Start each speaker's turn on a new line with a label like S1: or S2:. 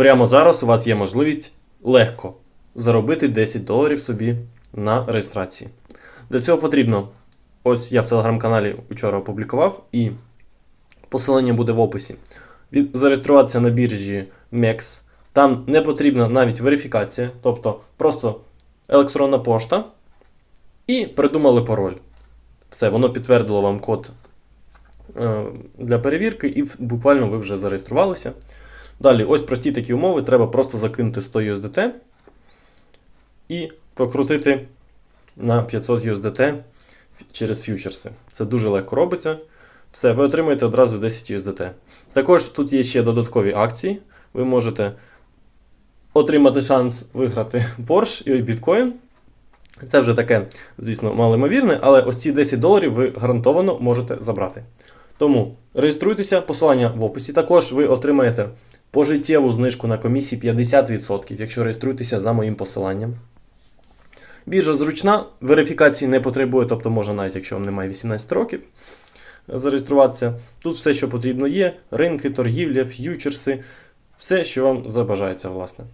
S1: Прямо зараз у вас є можливість легко заробити 10 доларів собі на реєстрації. Для цього потрібно. Ось я в телеграм-каналі вчора опублікував, і посилання буде в описі. Зареєструватися на біржі MEX. Там не потрібна навіть верифікація, тобто просто електронна пошта і придумали пароль. Все, воно підтвердило вам код е, для перевірки, і буквально ви вже зареєструвалися. Далі, ось прості такі умови. Треба просто закинути 100 USDT і прокрутити на 500 USDT через фьючерси. Це дуже легко робиться. Все, ви отримуєте одразу 10 USDT. Також тут є ще додаткові акції. Ви можете отримати шанс виграти Porsche і біткоін. Це вже таке, звісно, малоймовірне, але ось ці 10 доларів ви гарантовано можете забрати. Тому реєструйтеся, посилання в описі. Також ви отримаєте пожиттєву знижку на комісії 50%, якщо реєструєтеся за моїм посиланням. Біржа зручна, верифікації не потребує, тобто можна навіть, якщо вам немає 18 років, зареєструватися. Тут все, що потрібно є: ринки, торгівля, ф'ючерси, все, що вам забажається, власне.